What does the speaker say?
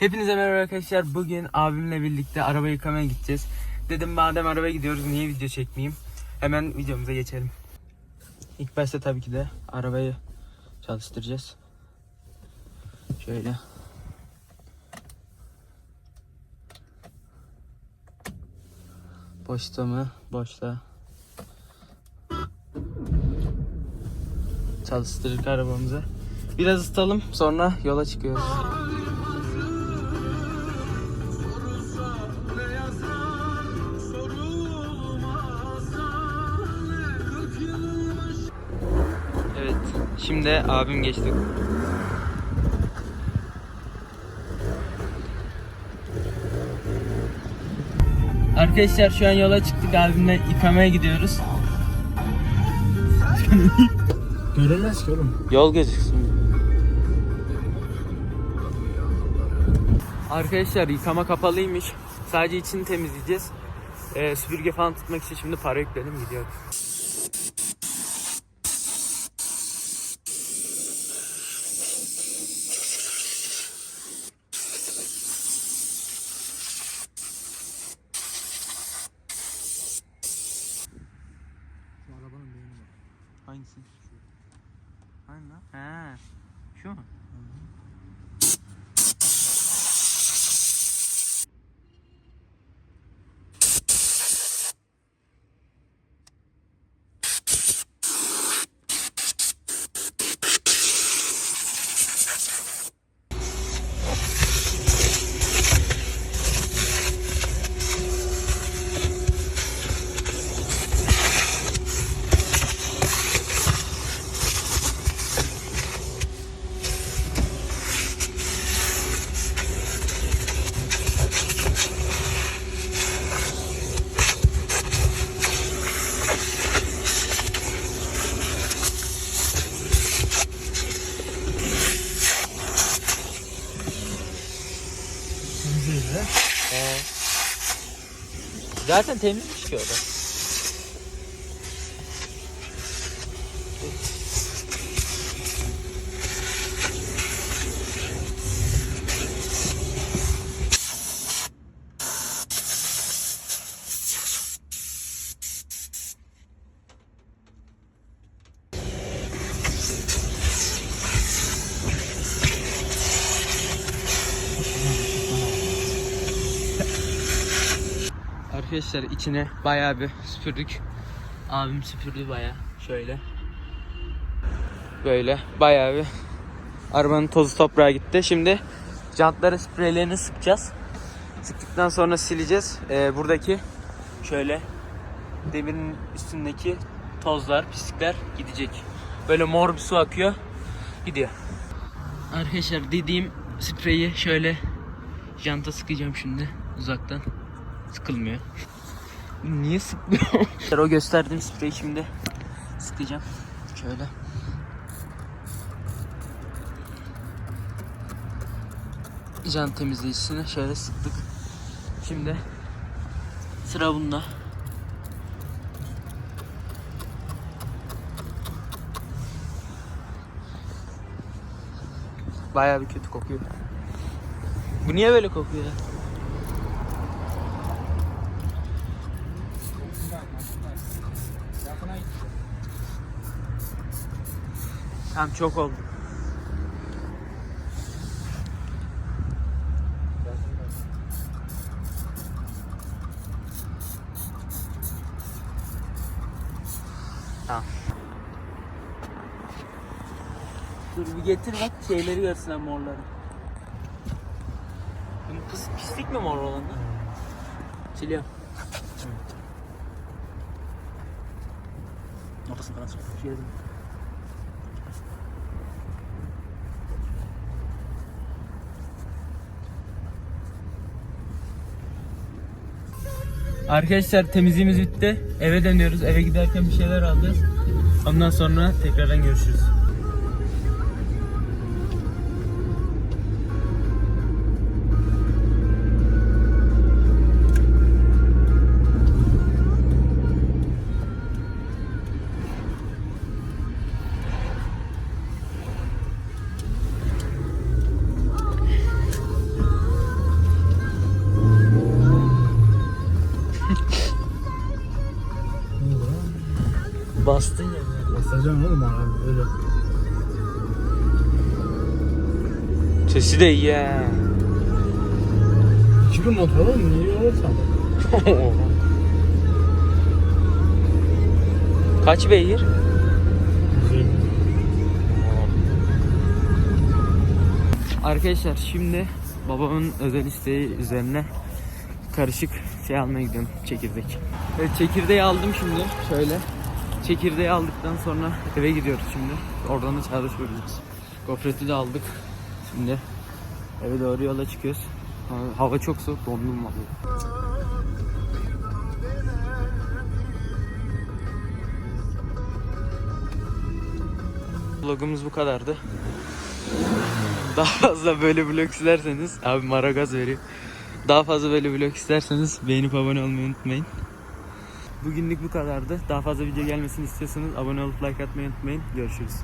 Hepinize merhaba arkadaşlar. Bugün abimle birlikte araba yıkamaya gideceğiz. Dedim madem araba gidiyoruz niye video çekmeyeyim? Hemen videomuza geçelim. İlk başta tabii ki de arabayı çalıştıracağız. Şöyle. Boşta mı? Boşta. Çalıştırdık arabamızı. Biraz ısıtalım sonra yola çıkıyoruz. Şimdi abim geçti. Arkadaşlar şu an yola çıktık abimle yıkamaya gidiyoruz. Görünmez ki oğlum. Yol gözüksün. Arkadaşlar yıkama kapalıymış. Sadece içini temizleyeceğiz. Ee, süpürge falan tutmak için şimdi para yükledim gidiyoruz. Şu arabanın beyni var. Hangisi? Şu. Hangi lan? He. Şu mu? Temizleyici. He. Zaten temizmiş ki o Arkadaşlar içine bayağı bir süpürdük. Abim süpürdü bayağı. Şöyle. Böyle bayağı bir arabanın tozu toprağa gitti. Şimdi jantlara spreylerini sıkacağız. Sıktıktan sonra sileceğiz. Ee, buradaki şöyle demirin üstündeki tozlar, pislikler gidecek. Böyle mor bir su akıyor. Gidiyor. Arkadaşlar dediğim spreyi şöyle janta sıkacağım şimdi uzaktan. Sıkılmıyor. Niye sıkmıyor? o gösterdiğim spreyi şimdi sıkacağım. Şöyle. Can temizleyicisini şöyle sıktık. Şimdi sıra bunda. Bayağı bir kötü kokuyor. Bu niye böyle kokuyor ya? Yakına gitti. Tamam çok oldu. Tamam. Dur bir getir bak şeyleri görsün morları. Bunun pis, pislik mi mor olanı? Siliyorum. Sok. Şey Arkadaşlar temizliğimiz bitti. Eve dönüyoruz. Eve giderken bir şeyler alacağız. Ondan sonra tekrardan görüşürüz. Bastın ya. Basacaksın oğlum abi öyle. Sesi de iyi ha. 2000 motor oğlum niye olursan? Kaç beygir? Arkadaşlar şimdi babamın özel isteği üzerine karışık şey almaya gidiyorum çekirdek. Evet çekirdeği aldım şimdi şöyle. Çekirdeği aldıktan sonra eve gidiyoruz şimdi. Oradan da çağrış vereceğiz. Gofreti de aldık. Şimdi eve doğru yola çıkıyoruz. Ha- Hava çok soğuk dondum vallahi. Vlogumuz bu kadardı. Daha fazla böyle vlog isterseniz abi maragaz veriyor. Daha fazla böyle vlog isterseniz beğenip abone olmayı unutmayın. Bugünlük bu kadardı. Daha fazla video gelmesini istiyorsanız abone olup like atmayı unutmayın. Görüşürüz.